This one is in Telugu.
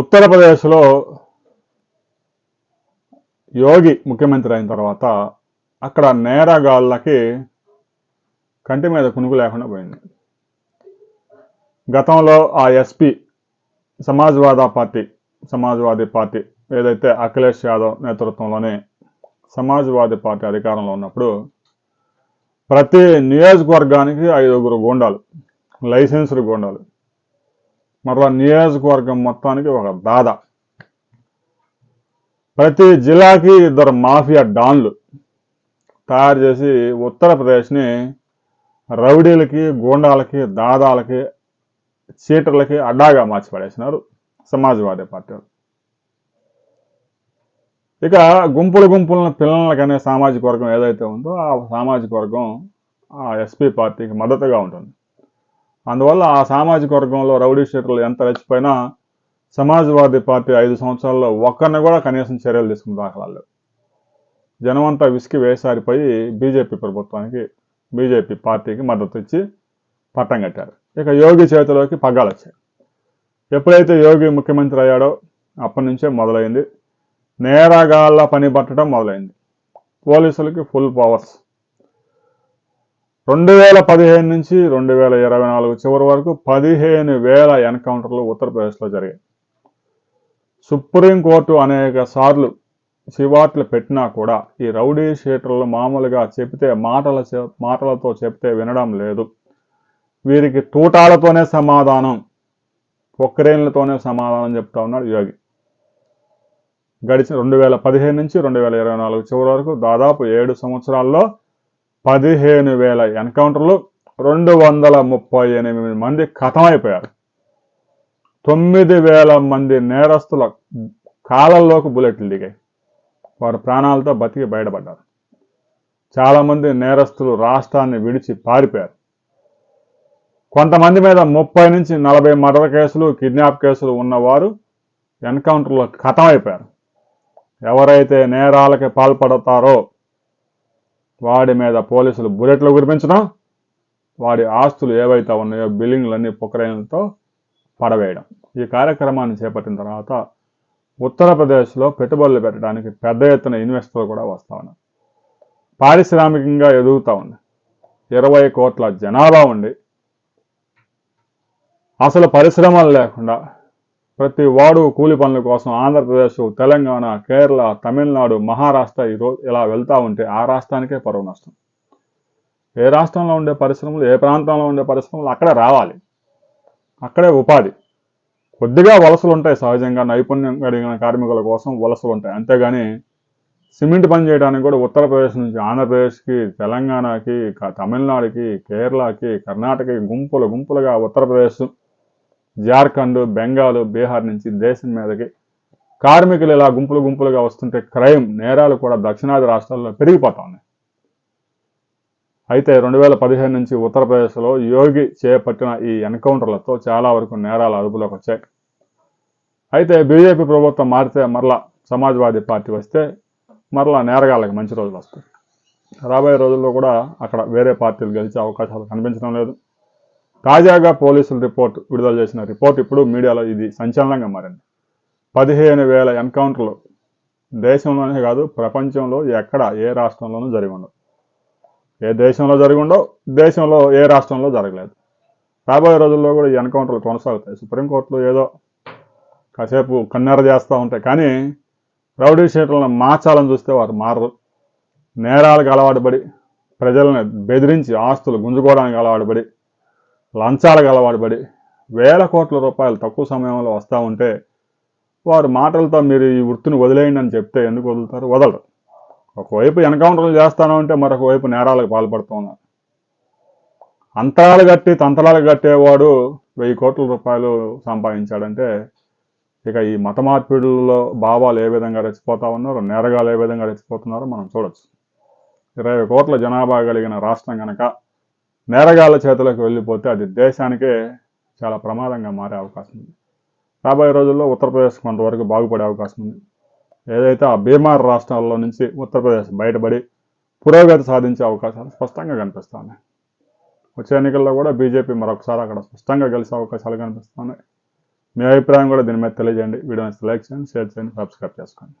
ఉత్తరప్రదేశ్లో యోగి ముఖ్యమంత్రి అయిన తర్వాత అక్కడ నేరగాళ్ళకి కంటి మీద కునుకు లేకుండా పోయింది. గతంలో ఆ SP Samajwad party Samajwadi party ఏదైతే అఖిలేష్ యాదవ్ నేతృత్వంలోనే సమాజ్వాదీ పార్టీ అధికారంలో ఉన్నప్పుడు ప్రతి నియోజకవర్గానికి ఐదుగురు గోండాలు లైసెన్స్డ్ గోండాలు మరలా నియోజకవర్గం మొత్తానికి ఒక దాదా. ప్రతి జిల్లాకి ఇద్దరు మాఫియా డాన్లు తయారు చేసి ఉత్తరప్రదేశ్ని రౌడీలకి గోండాలకి దాదాలకి చీటర్లకి అడ్డాగా మార్చిపడేసినారు సమాజ్వాదీ పార్టీ ఇక గుంపులు గుంపులను పిల్లలకనే సామాజిక వర్గం ఏదైతే ఉందో ఆ సామాజిక వర్గం ఆ ఎస్పీ పార్టీకి మద్దతుగా ఉంటుంది. అందువల్ల ఆ సామాజిక వర్గంలో రౌడీ షీటర్లు ఎంత రెచ్చిపోయినా సమాజ్వాదీ పార్టీ ఐదు సంవత్సరాల్లో ఒక్కరిని కూడా కనీసం చర్యలు తీసుకున్న దాఖలాలు జనమంతా విసికి వేసారిపోయి బీజేపీ ప్రభుత్వానికి బీజేపీ పార్టీకి మద్దతు ఇచ్చి పట్టం కట్టారు. ఇక యోగి చేతిలోకి పగ్గాలు వచ్చాయి. ఎప్పుడైతే యోగి ముఖ్యమంత్రి అయ్యాడో అప్పటి నుంచే మొదలైంది. నేరగాళ్ళ పని పట్టడం మొదలైంది. పోలీసులకి ఫుల్ పవర్స్. రెండు వేల పదిహేను నుంచి రెండు వేల ఇరవై నాలుగు చివరి వరకు పదిహేను వేల ఎన్కౌంటర్లు ఉత్తరప్రదేశ్లో జరిగాయి. సుప్రీంకోర్టు అనేక సార్లు చివాట్లు పెట్టినా కూడా ఈ రౌడీ షీటర్లు మామూలుగా చెబితే మాటల చే- మాటలతో చెప్తే వినడం లేదు. వీరికి తూటాలతోనే సమాధానం పొక్కరేళ్ళతోనే సమాధానం చెప్తా ఉన్నాడు యోగి. గడిచిన రెండు వేల పదిహేను నుంచి రెండు వేల ఇరవై నాలుగు చివరి వరకు దాదాపు ఏడు సంవత్సరాల్లో పదిహేను వేల ఎన్కౌంటర్లు రెండు వందల ముప్పై ఎనిమిది మంది ఖతమైపోయారు తొమ్మిది వేల మంది నేరస్తుల కాలంలోకి బుల్లెట్లు దిగాయి. వారు ప్రాణాలతో బతికి బయటపడ్డారు. చాలామంది నేరస్తులు రాష్ట్రాన్ని విడిచి పారిపోయారు. కొంతమంది మీద ముప్పై నుంచి నలభై మర్డర్ కేసులు కిడ్నాప్ కేసులు ఉన్నవారు ఎన్కౌంటర్లో కథమైపోయారు. ఎవరైతే నేరాలకి పాల్పడతారో వాడి మీద పోలీసులు బుల్లెట్లు కురిపించడం వాడి ఆస్తులు ఏవైతే ఉన్నాయో బిల్డింగ్లన్నీ పొక్కరేలతో పడవేయడం. ఈ కార్యక్రమాన్ని చేపట్టిన తర్వాత ఉత్తరప్రదేశ్లో పెట్టుబడులు పెట్టడానికి పెద్ద ఎత్తున ఇన్వెస్టర్లు కూడా వస్తూ ఉన్నారు. పారిశ్రామికంగా ఎదుగుతూ ఉంది. ఇరవై కోట్ల జనాభా ఉండి అసలు పరిశ్రమలు లేకుండా ప్రతి వాడు కూలి పనుల కోసం ఆంధ్రప్రదేశ్ తెలంగాణ కేరళ తమిళనాడు మహారాష్ట్ర ఈరోజు ఇలా వెళ్తూ ఉంటే ఆ రాష్ట్రానికే పరువు నష్టం. ఏ రాష్ట్రంలో ఉండే పరిశ్రమలు ఏ ప్రాంతంలో ఉండే పరిశ్రమలు అక్కడే రావాలి. అక్కడే ఉపాధి. కొద్దిగా వలసలు ఉంటాయి సహజంగా నైపుణ్యం కలిగిన కార్మికుల కోసం వలసలు ఉంటాయి. అంతేగాని సిమెంట్ పని చేయడానికి కూడా ఉత్తరప్రదేశ్ నుంచి ఆంధ్రప్రదేశ్కి తెలంగాణకి తమిళనాడుకి కేరళకి కర్ణాటకకి గుంపులు గుంపులుగా ఉత్తరప్రదేశ్ జార్ఖండ్ బెంగాల్ బీహార్ నుంచి దేశం మీదకి కార్మికులు ఇలా గుంపులు గుంపులుగా వస్తుంటే క్రైమ్ నేరాలు కూడా దక్షిణాది రాష్ట్రాల్లో పెరిగిపోతా ఉన్నాయి. అయితే రెండు వేల పదిహేను నుంచి ఉత్తరప్రదేశ్లో యోగి చేపట్టిన ఈ ఎన్కౌంటర్లతో చాలా వరకు నేరాలు అదుపులోకి వచ్చాయి. అయితే బీజేపీ ప్రభుత్వం మారితే మరలా సమాజ్వాదీ పార్టీ వస్తే మరలా నేరగాళ్ళకి మంచి రోజులు వస్తాయి. రాబోయే రోజుల్లో కూడా అక్కడ వేరే పార్టీలు గెలిచే అవకాశాలు కనిపించడం లేదు. తాజాగా పోలీసులు రిపోర్ట్ విడుదల చేసిన రిపోర్ట్ ఇప్పుడు మీడియాలో ఇది సంచలనంగా మారింది. పదిహేను వేల ఎన్కౌంటర్లు దేశంలోనే కాదు ప్రపంచంలో ఎక్కడ ఏ రాష్ట్రంలోనూ జరిగి ఉండవు. ఏ దేశంలో జరిగి ఉండవు దేశంలో ఏ రాష్ట్రంలో జరగలేదు. రాబోయే రోజుల్లో కూడా ఈ ఎన్కౌంటర్లు కొనసాగుతాయి. సుప్రీంకోర్టులో ఏదో కాసేపు కన్నెర చేస్తూ ఉంటాయి కానీ రౌడీ షీట్లను మార్చాలని చూస్తే వారు మారరు. నేరాలకు అలవాటుపడి ప్రజలను బెదిరించి ఆస్తులు గుంజుకోవడానికి అలవాటు లంచాలు లంచాలకు అలవాటు పడి వేల కోట్ల రూపాయలు తక్కువ సమయంలో వస్తూ ఉంటే వారు మాటలతో మీరు ఈ వృత్తిని వదిలేయండి అని చెప్తే ఎందుకు వదులుతారు? వదలరు. ఒకవైపు ఎన్కౌంటర్లు చేస్తాను అంటే మరొక వైపు నేరాలకు పాల్పడుతున్నారు అంతరాలు కట్టి తంతరాలు కట్టేవాడు వెయ్యి కోట్ల రూపాయలు సంపాదించాడంటే ఇక ఈ మత మార్పిడుల్లో భావాలు ఏ విధంగా రెచ్చిపోతా ఉన్నారో నేరగాలు ఏ విధంగా రెచ్చిపోతున్నారో మనం చూడొచ్చు. ఇరవై కోట్ల జనాభా కలిగిన రాష్ట్రం కనుక నేరగాళ్ళ చేతులకు వెళ్ళిపోతే అది దేశానికే చాలా ప్రమాదంగా మారే అవకాశం ఉంది. రాబోయే రోజుల్లో ఉత్తరప్రదేశ్ కొంతవరకు బాగుపడే అవకాశం ఉంది. ఏదైతే ఆ బీమార్ రాష్ట్రాల్లో నుంచి ఉత్తరప్రదేశ్ బయటపడి పురోగతి సాధించే అవకాశాలు స్పష్టంగా కనిపిస్తున్నాయి. వచ్చే ఎన్నికల్లో కూడా బీజేపీ మరొకసారి అక్కడ స్పష్టంగా గెలిచే అవకాశాలు కనిపిస్తున్నాయి. మీ అభిప్రాయం కూడా దీని మీద తెలియజేయండి. వీడియోని లైక్ చేయండి షేర్ చేయండి సబ్స్క్రైబ్ చేసుకోండి.